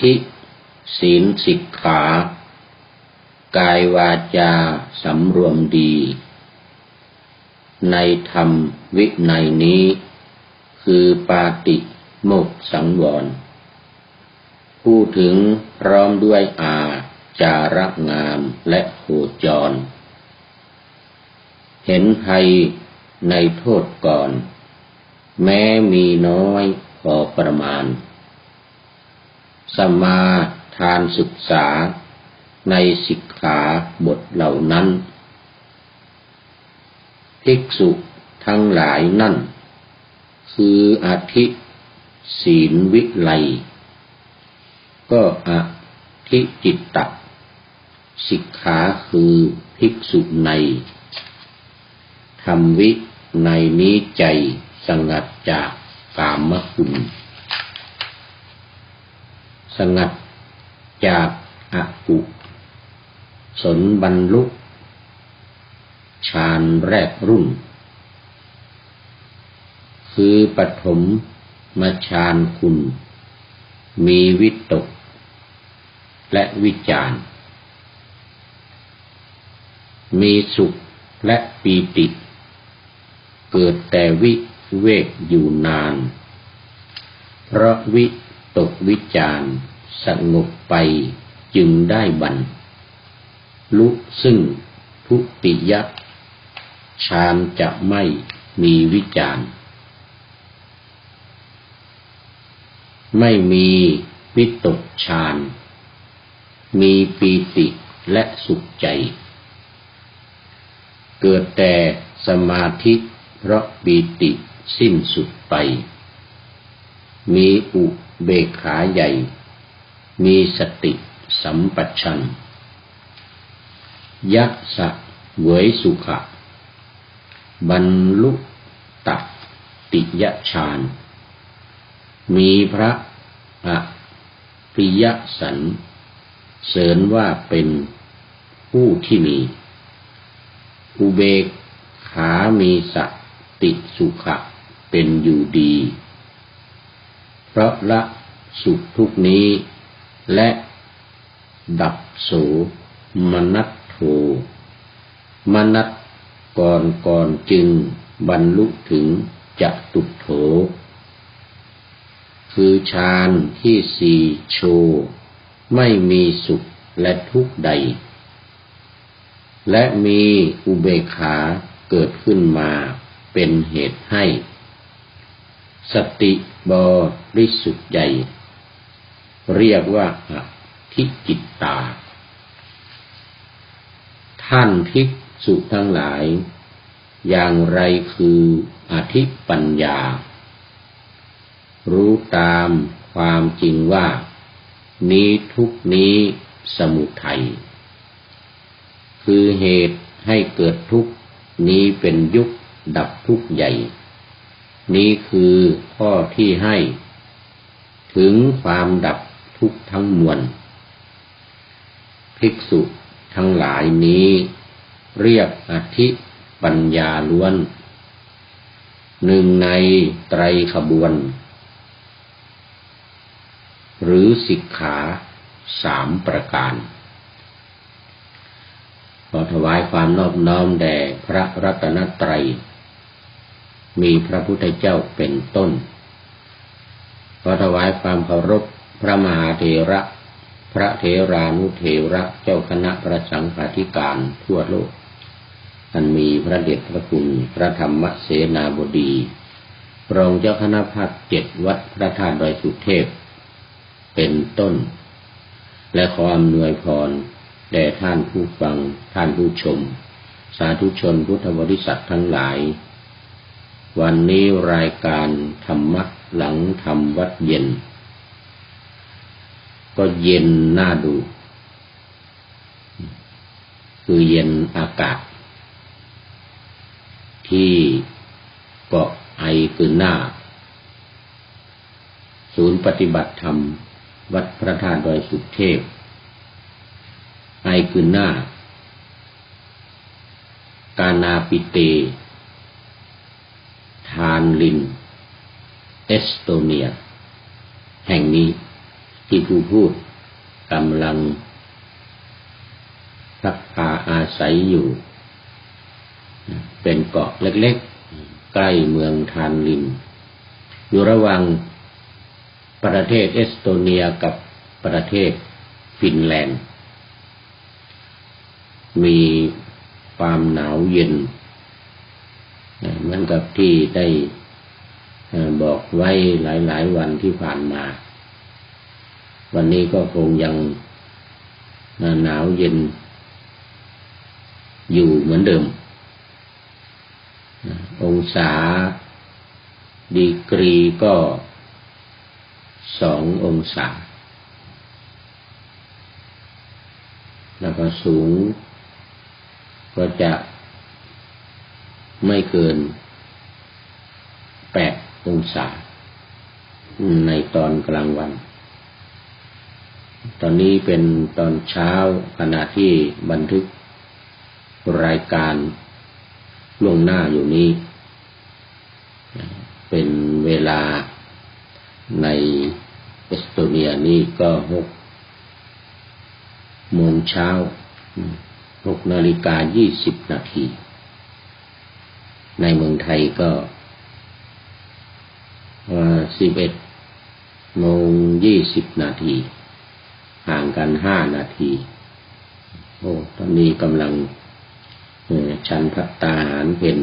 ธิศีลสิกขา กายวาจาสำรวมดี ในธรรมวินัยนี้ คือปาติโมกสังวรพูดถึงพร้อมด้วยอาจาระงามและโหจร เห็นภัยในโทษก่อน แม้มีน้อยพอประมาณ สมาทานศึกษาในสิกขาบทเหล่านั้น ภิกษุทั้งหลายนั่น คืออาทิศีลวิไล ก็อาทิจิตตสิกขาคือภิกษุในทำวิในนี้ใจสงัดจากกามคุณ สงัดจากอกุสนบรรลุฌานแรกรุ่น คือปฐมมาฌานคุณ มีวิตก และวิจารมีสุขและปีติ เกิดแต่วิเวกอยู่นาน เพราะวิ ตกวิจารสงบไปจึงได้บันลุซึ่งทุติยะฌานจะไม่มีวิจารไม่มีวิตกฌาน มีปีติและสุขใจ เกิดแต่สมาธิเพราะปีติสิ้นสุดไป มีอุ เบกขาใหญ่ มีสติสัมปชัญยัสะเวยสุขะ บรรลุตักติยฌาน มีพระอริยสัน เสริญว่าเป็นผู้ที่มี อุเบกขามีสติสุขะเป็นอยู่ดี เพราะละสุขทุกนี้ และดับโสมนัตโธมนัตก่อนก่อนจึงบรรลุถึงจะตุโถ คือฌานที่สี่โช ไม่มีสุขและทุกข์ใด และมีอุเบกขาเกิดขึ้นมาเป็นเหตุให้ สติบริสุทธิ์ใหญ่เรียกว่าทิจิตตา ท่านภิกษุทั้งหลาย อย่างไรคืออธิปัญญา รู้ตามความจริงว่า นี้ทุกนี้สมุทัย คือเหตุให้เกิดทุกนี้เป็นยุคดับทุกใหญ่ นี้คือข้อที่ให้ ถึงความดับทุกทั้งมวลภิกษุทั้งหลายนี้ เรียกอธิปัญญาล้วน หนึ่งในไตรขบวน หรือสิกขาสามประการขอถวายความนอบน้อมแด่พระรัตนตรัย มีพระพุทธเจ้าเป็นต้นขอถวายความเคารพพระมหาเถระ พระเถรานุเถระเจ้าคณะพระสังฆาธิการทั่วโลกอันมีพระเดชพระคุณพระธรรมเสนาบดีรองเจ้าคณะภาคเจ็ดวัดพระธาตุดอยสุเทพ เป็นต้น และขออำนวยพรแด่ท่านผู้ฟังท่านผู้ชม สาธุชนพุทธบริษัททั้งหลาย วันนี้รายการธรรมะหลังธรรมวัดเย็น ก็เย็นน่าดู คือเย็นอากาศ ที่เกาะไอคือหน้า ศูนย์ปฏิบัติธรรม วัดพระธาตุดอยสุเทพ ไอคือหน้า กานาปิเต ทานลิน เอสโตเนีย แห่งนี้ที่ผู้พูดกำลังพักพาอาศัยอยู่ เป็นเกาะเล็กๆ ใกล้เมืองทานลิน อยู่ระหว่างประเทศเอสโตเนียกับประเทศฟินแลนด์ มีความหนาวเย็น เหมือนกับที่ได้บอกไว้หลาย ๆ วันที่ผ่านมา วันนี้ก็คงยังหนาวเย็น อยู่เหมือนเดิม องศาดีกรีก็สององศา แล้วก็สูงก็จะ ไม่เกินแปดองศา ในตอนกลางวัน ตอนนี้เป็นตอนเช้าขณะที่บันทึกรายการล่วงหน้าอยู่นี้ เป็นเวลาในเอสโตเนียนี่ก็หกโมงเช้าหกนาฬิกายี่สิบนาที ในเมืองไทยก็สิบเอ็ดโมงยี่สิบนาที ห่างกันห้านาที โอ้ตอนนี้กำลังฉันพัตตาหารเพน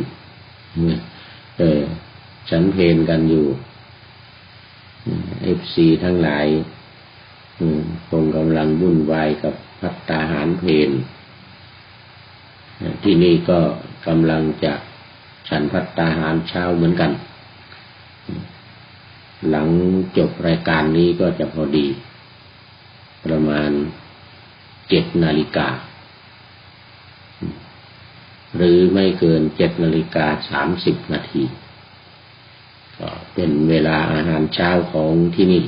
เออฉันเพนกันอยู่เอฟซีทั้งหลายคงกำลังวุ่นวายกับพัตตาหารเพนที่นี่ก็กำลังจะ ฉันพัตตาหารเช้าเหมือนกัน หลังจบรายการนี้ก็จะพอดี ประมาณเจ็ดนาฬิกา หรือไม่เกินเจ็ดนาฬิกาสามสิบนาทีก็เป็นเวลาอาหารเช้าของที่นี่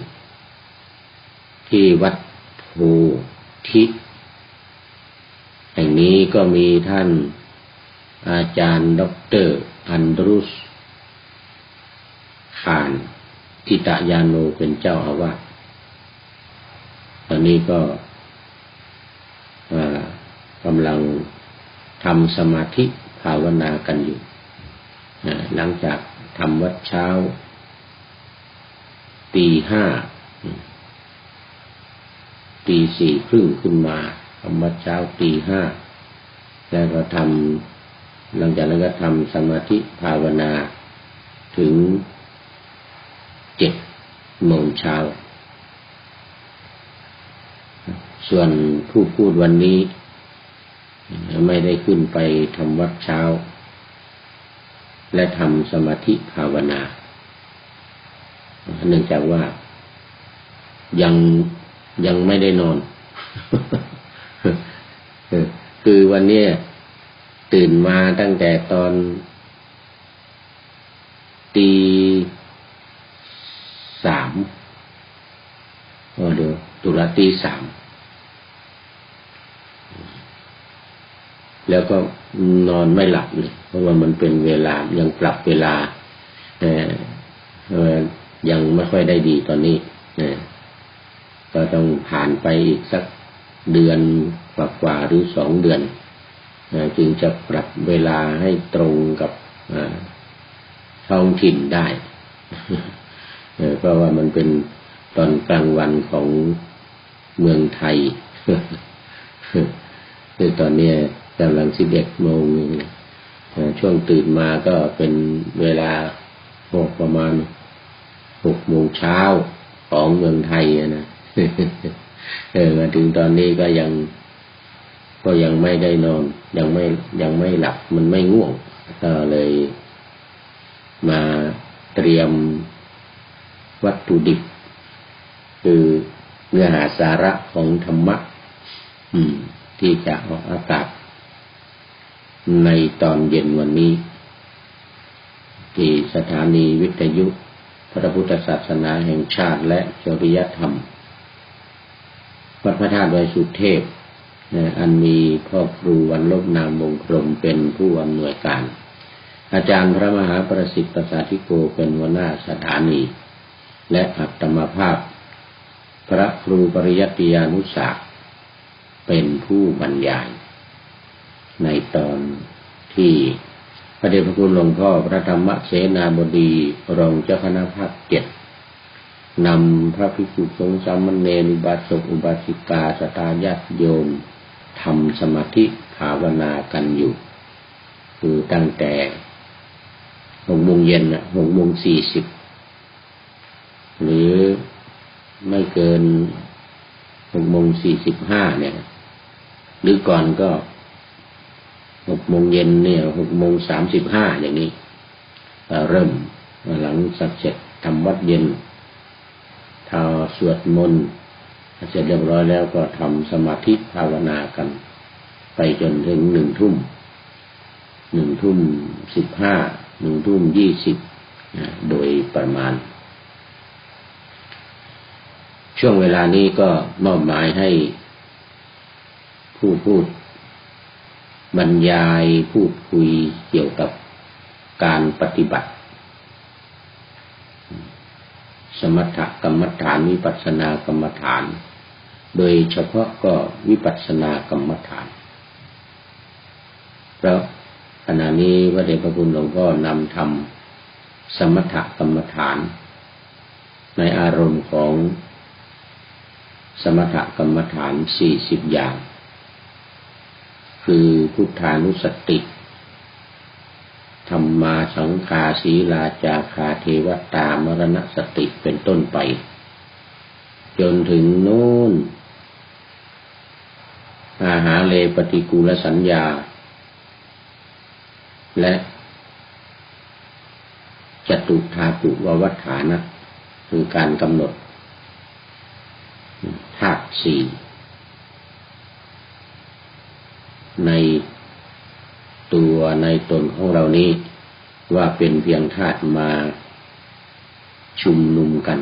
ที่วัดภูทิแห่งนี้ก็มีท่าน อาจารย์ด็อกเตอร์อันดรุสขานทิตายาโนเป็นเจ้าอาวาสตอนนี้ก็กำลังทำสมาธิภาวนากันอยู่ หลังจากทำวัดเช้า ตีห้า ตีสี่ครึ่งขึ้นมาทำวัดเช้าตีห้า แล้วก็ทำ หลังจากนั้นก็ทำสมาธิภาวนาถึงเจ็ดโมงเช้า ส่วนผู้พูดวันนี้ ไม่ได้ขึ้นไปทำวัดเช้า และทำสมาธิภาวนา เนื่องจากว่ายังยังไม่ได้นอน คือวันนี้ ตื่นมาตั้งแต่ตอน ตีสามเดี๋ยวตุลาตีสามแล้วก็นอนไม่หลับเลย เพราะว่ามันเป็นเวลายังปรับเวลายังไม่ค่อยได้ดีตอนนี้ก็ต้องผ่านไปอีกสักเดือนกว่าหรือสองเดือน จึงจะปรับเวลาให้ตรงกับท้องถิ่นได้เพราะว่ามันเป็นตอนกลางวันของเมืองไทยคือตอนนี้กำลังสิบเอ็ดโมงช่วงตื่นมาก็เป็นเวลาหกประมาณหกโมงเช้าของเมืองไทยนะเออมาถึงตอนนี้ก็ยัง ก็ยังไม่ได้นอน ยังไม่ยังไม่หลับมันไม่ง่วงก็เลย มาเตรียมวัตถุดิบ คือเนื้อหาสาระของธรรมะที่จะออกอากาศ ในตอนเย็นวันนี้ ที่สถานีวิทยุ พระพุทธศาสนาแห่งชาติและจริยธรรมวัดพระธาตุไวสุเทพ อันมีพ่อครูวันลบนามมงคลเป็นผู้อำนวยการ อาจารย์พระมหาประสิทธิ์ประสาธิโกเป็นหัวหน้าสถานี และอัตมภาพ พระครูปริยัติยานุสาสเป็นผู้บรรยาย ในตอนที่พระเดชพระคุณหลวงพ่อพระธรรมเสนาบดีรองเจ้าคณะภาคเจ็ดนำพระภิกษุสงฆ์สามเณรอุบาสกอุบาสิกาสตาญาติโยม ทำสมาธิภาวนากันอยู่ คือตั้งแต่หกโมงเย็นนะหกโมงสี่สิบหรือไม่เกินหกโมงสี่สิบห้าเนี่ย หรือก่อนก็หกโมงเย็นเนี่ยหกโมงสามสิบห้าอย่างนี้เริ่มหลังสักเสร็จทำวัดเย็นทาสวดมนต์ เสร็จเรียบร้อยแล้วก็ทำสมาธิภาวนากัน ไปจนถึงหนึ่งทุ่ม หนึ่งทุ่มสิบห้า หนึ่งทุ่มยี่สิบโดยประมาณ ช่วงเวลานี้ก็มอบหมายให้ผู้พูดบรรยายพูดคุยเกี่ยวกับการปฏิบัติ สมถกรรมฐานวิปัสสนากรรมฐาน โดยเฉพาะก็วิปัสสนากรรมฐาน เพราะขณะนี้พระเดชพระคุณหลวงพ่อนำทำสมถกรรมฐาน ในอารมณ์ของสมถกรรมฐานสี่สิบอย่าง คือพุทธานุสติ ธรรมาสังคาศีลาจาคาเทวตามรณสติเป็นต้นไป จนถึงนู่นอาหาเลปฏิกูลสัญญา และจตุธาตุววัฏฐานะ คือการกำหนดธาตุสี่ใน ตัวในตนของเรานี้ ว่าเป็นเพียงธาตุมาชุมนุมกัน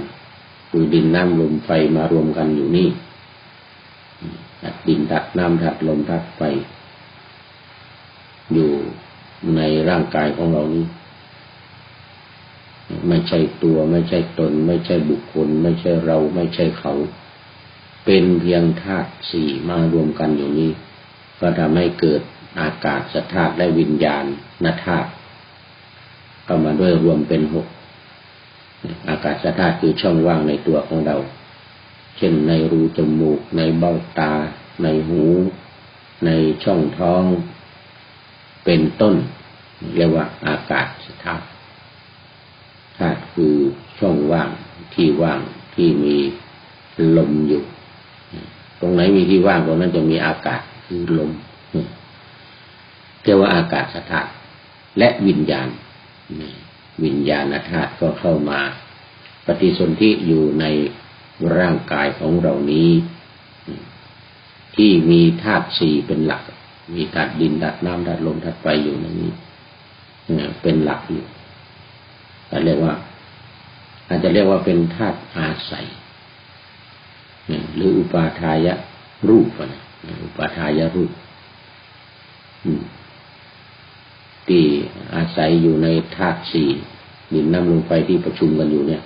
คือดินน้ำลมไฟมารวมกันอยู่นี่ถัดดินถัดน้ำถัดลมถัดไฟอยู่ในร่างกายของเรานี้ ไม่ใช่ตัวไม่ใช่ตน ไม่ใช่บุคคล ไม่ใช่เราไม่ใช่เขา เป็นเพียงธาตุสี่มารวมกันอยู่นี้ ก็ทำให้เกิด อากาศสธาตุและวิญญาณนธาตุเข้ามาด้วยรวมเป็นหกอากาศธาตุคือช่องว่างในตัวของเรา เช่นในรูจมูก ในเบ้าตา ในหู ในช่องท้อง เป็นต้น เรียกว่าอากาศธาตุธาตุคือช่องว่างที่ว่างที่มีลมอยู่ ตรงไหนมีที่ว่างตรงนั้นจะมีอากาศคือลม เรียกว่าอากาศธาตุและวิญญาณ วิญญาณธาตุก็เข้ามาปฏิสนธิอยู่ในร่างกายของเรานี้ ที่มีธาตุสี่เป็นหลัก มีธาตุดินธาตุน้ำธาตุลมธาตุไฟอยู่ในนี้เป็นหลักอยู่อาเรียกว่า อาจจะเรียกว่าเป็นธาตุอาศัยหรืออุปาทายรูปนะอุปาทายรูป ที่อาศัยอยู่ในธาตุสี่ดินน้ำลมไฟที่ประชุมกันอยู่เนี่ย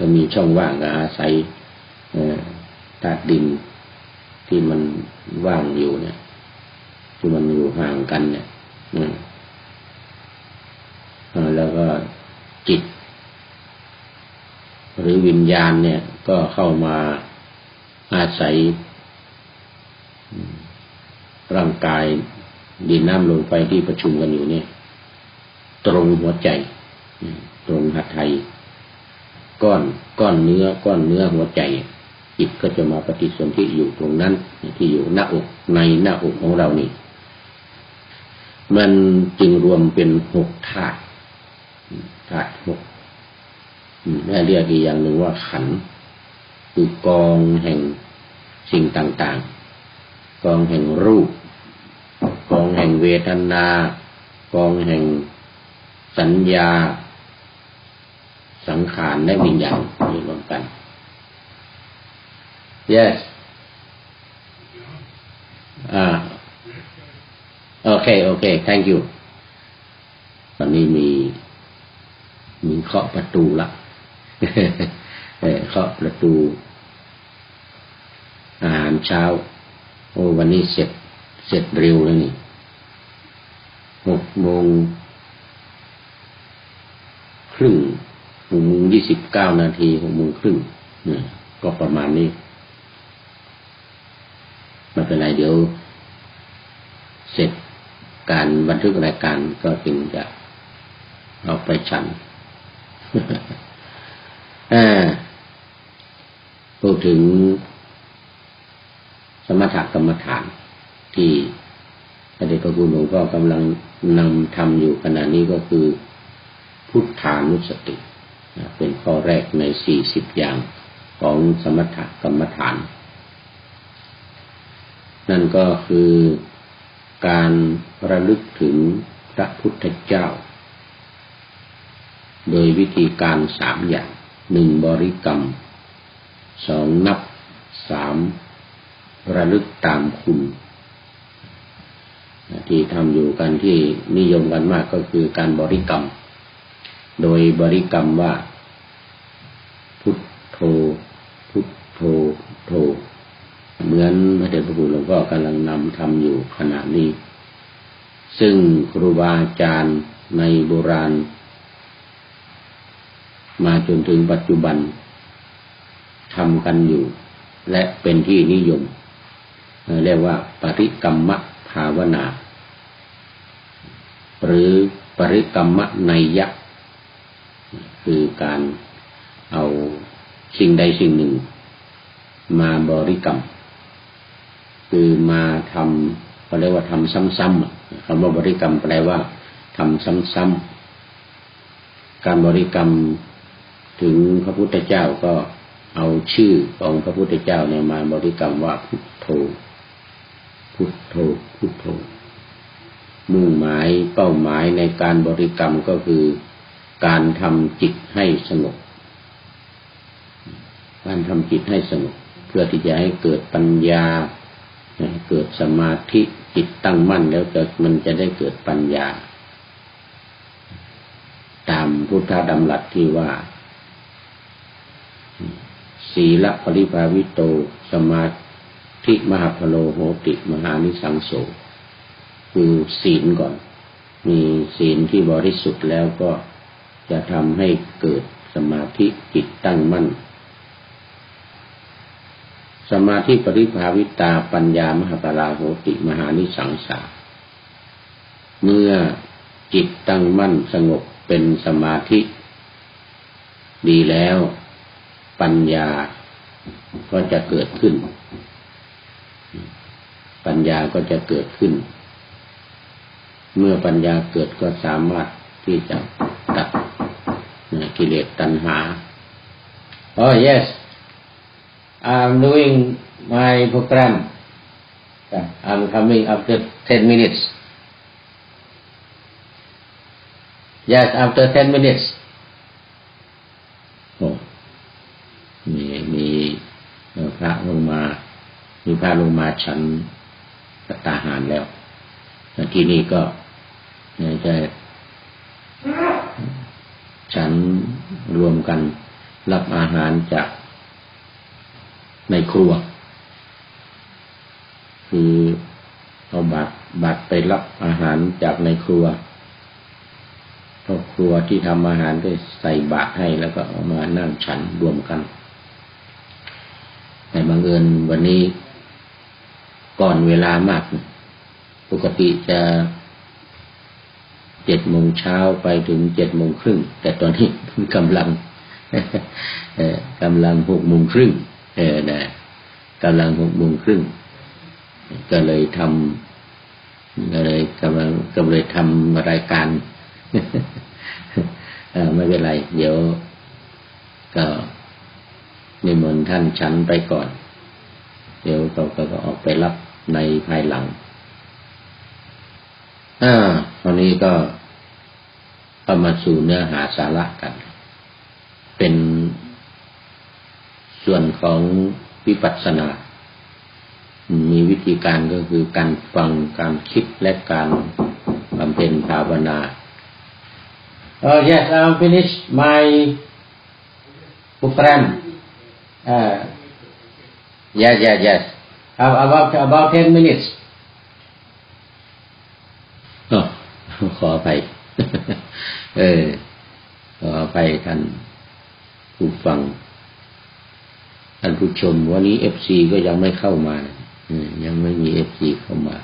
ก็มีช่องว่างก็อาศัยธาตุดินที่มันว่างอยู่เนี่ยที่มันอยู่ห่างกันเนี่ยแล้วก็จิต หรือวิญญาณเนี่ย ก็เข้ามาอาศัยร่างกาย ดินน้ำลงไปที่ประชุมกันอยู่เนี่ย ตรงหัวใจ ตรงหัตถยก้อนก้อนเนื้อ ก้อนเนื้อหัวใจจิตก็จะมาปฏิสนธิอยู่ตรงนั้น ที่อยู่หน้าอกในหน้าอกของเรานี่ มันจึงรวมเป็นหกธาตุธาตุหกแม่เรียกอีกอย่างหนึ่งว่าขันคือกองแห่งสิ่งต่าง ๆ กองแห่งรูป แห่งเวทนา กองแห่งสัญญา สังขารและวิญญาณอยู่รวมกัน yes อ่าโอเคโอเค thank you ตอนนี้มีมีเคาะประตูละเคาะประตู อาหารเช้า โอ้วันนี้เสร็จเสร็จเร็วแล้วนี่ หกโมงครึ่งหกโมงยี่สิบเก้านาทีหกโมงครึ่งเนี่ยก็ประมาณนี้ไม่เป็นไรเดี๋ยว เสร็จการบันทึกรายการก็จึงจะเอาไปฉันอ่าพูดถึงสมถกรรมฐานที่ ระเดชพระคุณหลวงพ่อกำลังนำทำอยู่ขณะนี้ก็คือ พุทธานุสติ เป็นข้อแรกในสี่สิบอย่างของสมถกรรมฐาน นั่นก็คือการระลึกถึงพระพุทธเจ้า โดยวิธีการสามอย่างหนึ่งบริกรรมสองนับสามระลึกตามคุณ ที่ทำอยู่กันที่นิยมกันมากก็คือการบริกรรม โดยบริกรรมว่า พุทโธ พุทโธโธเหมือนพระเดชพระคุณหลวงพ่อกำลังนำทำอยู่ขณะนี้ ซึ่งครูบาอาจารย์ในโบราณ มาจนถึงปัจจุบันทำกันอยู่ และเป็นที่นิยม เรียกว่าปริกรรมะ ภาวนา หรือปริกรรมในยะคือการเอาสิ่งใดสิ่งหนึ่ง มาบริกรรม คือมาทำเขาเรียกว่าทำซ้ำๆคำว่าบริกรรมแปลว่าทำซ้ำๆการบริกรรมถึงพระพุทธเจ้าก็เอาชื่อของพระพุทธเจ้าเนี่ยมาบริกรรมว่าพุทโธ พุทโธพุทโธมุ่งหมายเป้าหมายในการบริกรรมก็คือการทำจิตให้สงบ การทำจิตให้สงบ เพื่อที่จะให้เกิดปัญญา เกิดสมาธิจิตตั้งมั่นแล้วจะมันจะได้เกิดปัญญา ตามพุทธดำรัสที่ว่า ศีลปริภาวิโต สมา ธิมหาพโลโหติมหานิสังโสคือศีลก่อน มีศีลที่บริสุทธิ์แล้วก็จะทำให้เกิดสมาธิจิตตั้งมั่น สมาธิปริภาวิตาปัญญามหาปราโหติมหานิสังสาเมื่อจิตตั้งมั่นสงบเป็นสมาธิ ดีแล้วปัญญาก็จะเกิดขึ้น ปัญญาก็จะเกิดขึ้น เมื่อปัญญาเกิดก็สามารถที่จะตัดกิเลสตัณหา Oh yes I'm doing my program I'm coming after 10 minutes Yes after 10 minutes โอ้มีมีพระลงมา มี พระลงมาฉันตาหารแล้วที่นี่ก็จะฉันรวมกันรับอาหารจากในครัว คือเอาบัตรบัตรไปรับอาหารจากในครัวครอบครัวที่ทำอาหารก็ใส่บาตรให้แล้วก็เอามานั่งฉันรวมกัน แต่บังเอิญวันนี้ ก่อนเวลามาก ปกติจะเจ็ดโมงเช้าไปถึงเจ็ดโมงครึ่ง แต่ตอนนี้กำลังกำลังหกโมงครึ่งเออนะกำลังหกโมงครึ่งก็เลยทำก็เลยกำลังก็เลยทำรายการไม่เป็นไร เดี๋ยว ก็นิมนต์ท่านฉันไปก่อน เดี๋ยวเราก็ออกไปรับ ในภายหลัง อ่าตอนนี้ก็เข้ามาสู่เนื้อหาสาระกัน เป็นส่วนของวิปัสสนา มีวิธีการก็คือการฟัง การคิด และการบำเพ็ญภาวนา Oh yes, I'm finished my program. Uh, yes yes yes about about ten minutes อ๋อขอไป เออ ขอไปท่านผู้ฟัง ท่านผู้ชม วันนี้เอฟซีก็ยังไม่เข้ามา ยังไม่มีเอฟซีเข้ามา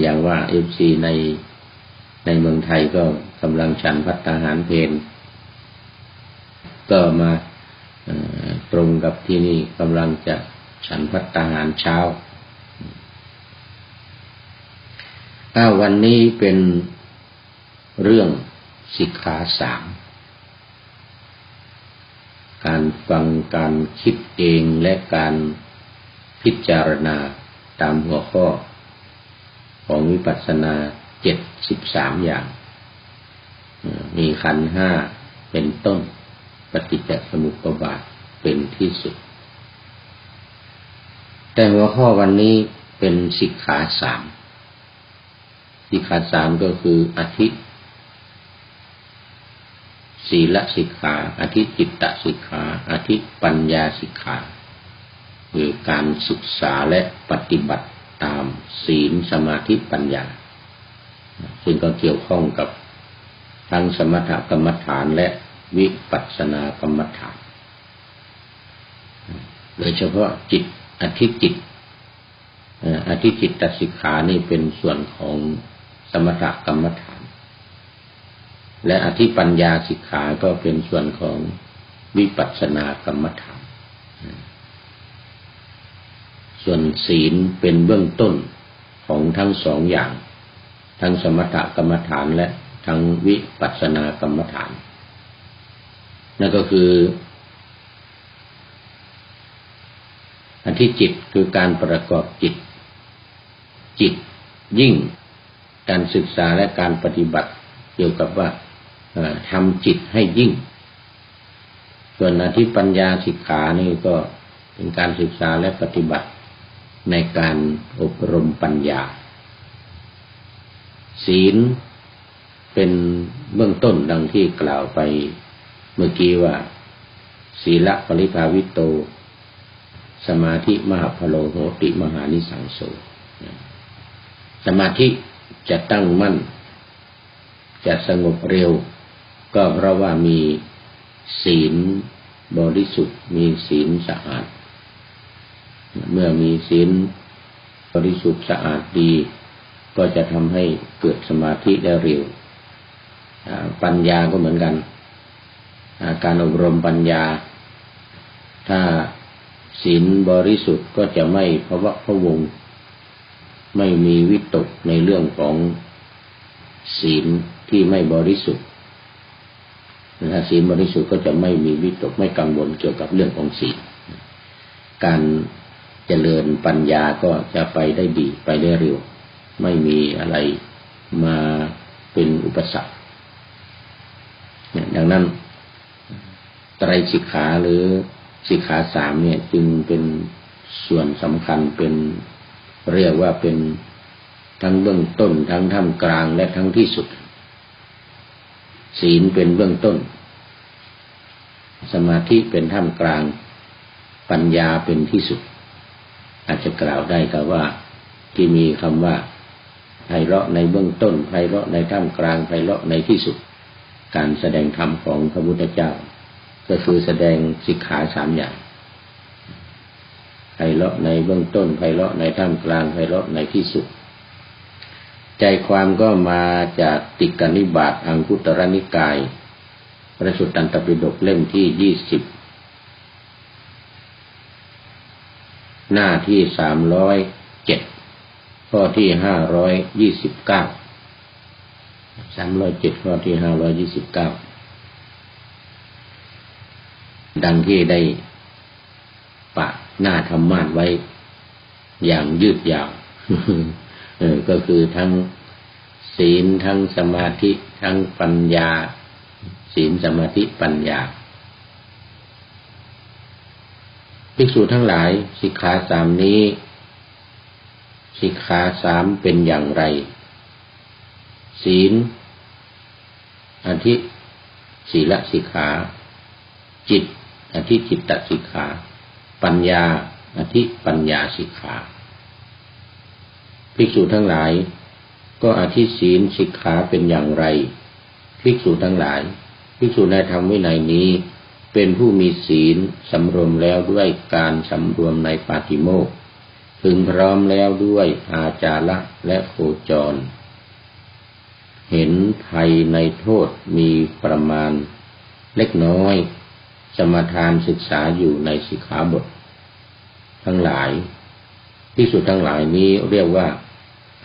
อย่างว่าเอฟซีในในเมืองไทยก็กำลังฉันพัฒนาหารเพนก็มาตรงกับที่นี่กำลังจะ ฉันพัฒนาหารเช้าถ้าวันนี้เป็นเรื่องสิกขาสาม การฟังการคิดเองและการพิจารณาตามหัวข้อ ของวิปัสสนาเจ็ดสิบสามอย่าง มีขันห้าเป็นต้นปฏิจจสมุปบาทเป็นที่สุด แต่หัวข้อวันนี้เป็นสิกขาสามสิกขาสามก็คืออธิศีลสิกขาอธิจิตตสิกขาอธิปัญญาสิกขาคือการศึกษาและปฏิบัติตามศีลสมาธิปัญญา ซึ่งก็เกี่ยวข้องกับทั้งสมถกรรมฐานและวิปัสสนากรรมฐาน โดยเฉพาะจิต อธิจิตอธิจิตตสิกขานี่เป็นส่วนของสมถกรรมฐาน และอธิปัญญาสิกขาก็เป็นส่วนของวิปัสสนากรรมฐาน ส่วนศีลเป็นเบื้องต้นของทั้งสองอย่าง ทั้งสมถกรรมฐานและทั้งวิปัสสนากรรมฐาน นั่นก็คือ อธิจิตคือการประกอบจิต จิตยิ่งการศึกษาและการปฏิบัติเกี่ยวกับว่าทำจิตให้ยิ่ง ส่วนอธิปัญญาสิกขานี่ก็เป็นการศึกษาและปฏิบัติในการอบรมปัญญา ศีลเป็นเบื้องต้นดังที่กล่าวไปเมื่อกี้ว่า ศีละปริภาวิโต สมาธิมหาพโลโหติมหานิสังโสสมาธิจะตั้งมั่น จะสงบเร็ว ก็เพราะว่ามีศีลบริสุทธิ์ มีศีลสะอาด เมื่อมีศีลบริสุทธิ์สะอาดดี ก็จะทำให้เกิดสมาธิได้เร็ว ปัญญาก็เหมือนกัน การอบรมปัญญา ถ้า ศีลบริสุทธิ์ก็จะไม่พะวะพะวง ไม่มีวิตกในเรื่องของศีลที่ไม่บริสุทธิ์ถ้าศีลบริสุทธิ์ก็จะไม่มีวิตกไม่กังวลเกี่ยวกับเรื่องของศีลการเจริญปัญญาก็จะไปได้ดีไปได้เร็ว ไม่มีอะไรมาเป็นอุปสรรคดังนั้นไตรสิกขาหรือ สิกขาสามเนี่ยจึงเป็นส่วนสำคัญเป็นเรียกว่าเป็นทั้งเบื้องต้น ทั้งท่ามกลางและทั้งที่สุด ศีลเป็นเบื้องต้น สมาธิเป็นท่ามกลาง ปัญญาเป็นที่สุด อาจจะกล่าวได้กับว่าที่มีคำว่าไพเราะในเบื้องต้นไพเราะในท่ามกลางไพเราะในที่สุด การแสดงธรรมของพระพุทธเจ้า ก็คือแสดงสิกขาสามอย่างไพเราะในเบื้องต้นไพเราะในท่ามกลางไพเราะในที่สุด ใจความก็มาจากติกนิบาตอังคุตรนิกาย พระสุตตันตปิฎกเล่มที่ยี่สิบหน้าที่สามร้อยเจ็ดข้อที่ห้าร้อยยี่สิบเก้าสามร้อยเจ็ดข้อที่ห้าร้อยยี่สิบเก้า ดังที่ได้ปะหน้าธรรมาทไว้อย่างยืดยาวก็คือทั้งศีลทั้งสมาธิทั้งปัญญา ศีลสมาธิปัญญาภิกษุทั้งหลายสิกขาสามนี้สิกขาสามเป็นอย่างไร ศีลอธิศีลสิกขา จิต อธิจิตตสิกขา ปัญญา อธิปัญญาสิกขา ภิกษุทั้งหลาย ก็อธิศีลสิกขาเป็นอย่างไร ภิกษุทั้งหลาย ภิกษุในธรรมวินัยนี้ เป็นผู้มีศีลสำรวมแล้วด้วยการสำรวมในปาติโมกถึงพร้อมแล้วด้วยอาจาระและโคจร เห็นภัยในโทษมีประมาณเล็กน้อย สมทานศึกษาอยู่ในสิกขาบท ทั้งหลาย ที่สุดทั้งหลายนี้เรียกว่า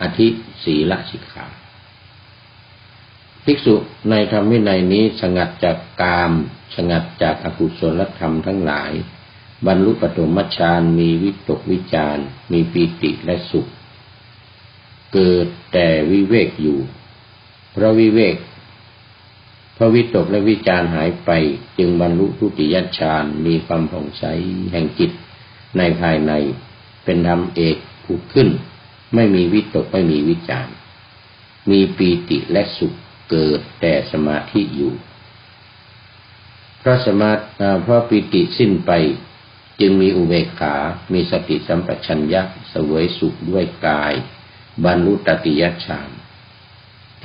อธิศีลสิกขา ภิกษุในธรรมวินัยนี้สงัดจากกาม สงัดจากอกุศลธรรมทั้งหลาย บรรลุปฐมฌานมีวิตกวิจารมีปีติและสุข เกิดแต่วิเวกอยู่ เพราะวิเวก พระวิตกและวิจารหายไป จึงบรรลุทุติยฌานมีความผ่องใสแห่งจิตในภายในเป็นธรรมเอกผูกขึ้น ไม่มีวิตกไม่มีวิจารมีปีติและสุขเกิดแต่สมาธิอยู่เพราะสมาเพราะปีติสิ้นไป จึงมีอุเบกขา มีสติสัมปชัญญะเสวยสุขด้วยกาย บรรลุตติยฌาน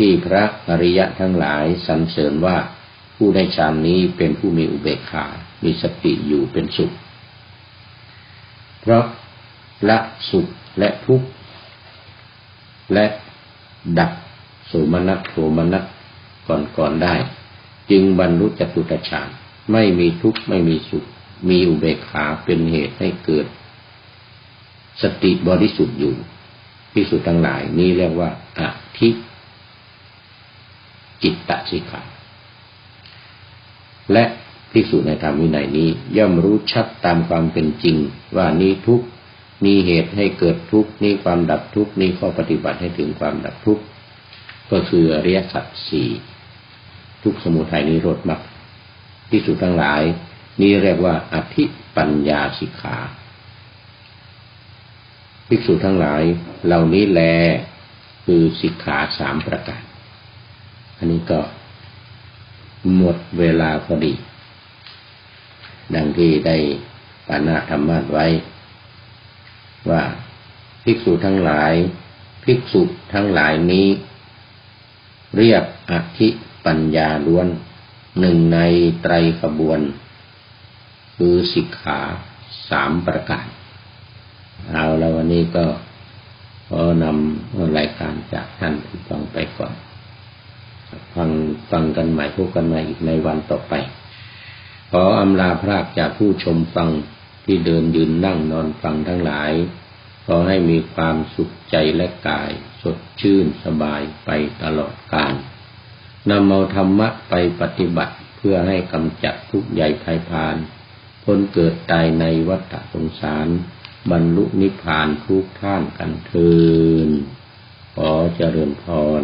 ที่พระอริยะทั้งหลายสรรเสริญว่าผู้ได้ฌานนี้เป็นผู้มีอุเบกขา มีสติอยู่เป็นสุข เพราะละสุขและทุกข์ และดับโสมนัสโทมนัสก่อนๆได้ จึงบรรลุจตุตฌานไม่มีทุกข์ไม่มีสุข มีอุเบกขาเป็นเหตุให้เกิด สติบริสุทธิ์อยู่พิสุทธ์ทั้งหลายนี้เรียกว่าอธิ จิตตสิกขาและพิสูจน์ในธรรมวินัยนี้ย่อมรู้ชัดตามความเป็นจริง ว่านี้ทุกมีเหตุให้เกิดทุกนี้ความดับทุกนี้ข้อปฏิบัติให้ถึงความดับทุกก็คืออริยสัจสี่ทุกสมุทัยนิโรธมรรคพิสูจน์ทั้งหลาย นี่เรียกว่าอธิปัญญาสิกขาภิกษุทั้งหลาย เหล่านี้แลคือสิกขาสามประการ อันนี้ก็หมดเวลาพอดี ดังที่ได้ปานาธรรมาไว้ ว่าภิกษุทั้งหลาย ภิกษุทั้งหลายนี้ เรียกอธิปัญญาล้วนหนึ่งในไตรขบวน คือสิกขาสามประการเอาแล้ววันนี้ก็ขอนำรายการจากท่านที่ฟังไปก่อน ฟังฟังกันใหม่พบกันใหม่อีกในวันต่อไป ขออำลาพรากจากผู้ชมฟังที่เดินยืนนั่งนอนฟังทั้งหลาย ขอให้มีความสุขใจและกาย สดชื่นสบายไปตลอดกาลนำเอาธรรมะไปปฏิบัติเพื่อให้กำจัดทุกข์ใหญ่ภายพานพ้นเกิดตายในวัฏสงสาร บรรลุนิพพานทุกท่านกันเทินขอเจริญพร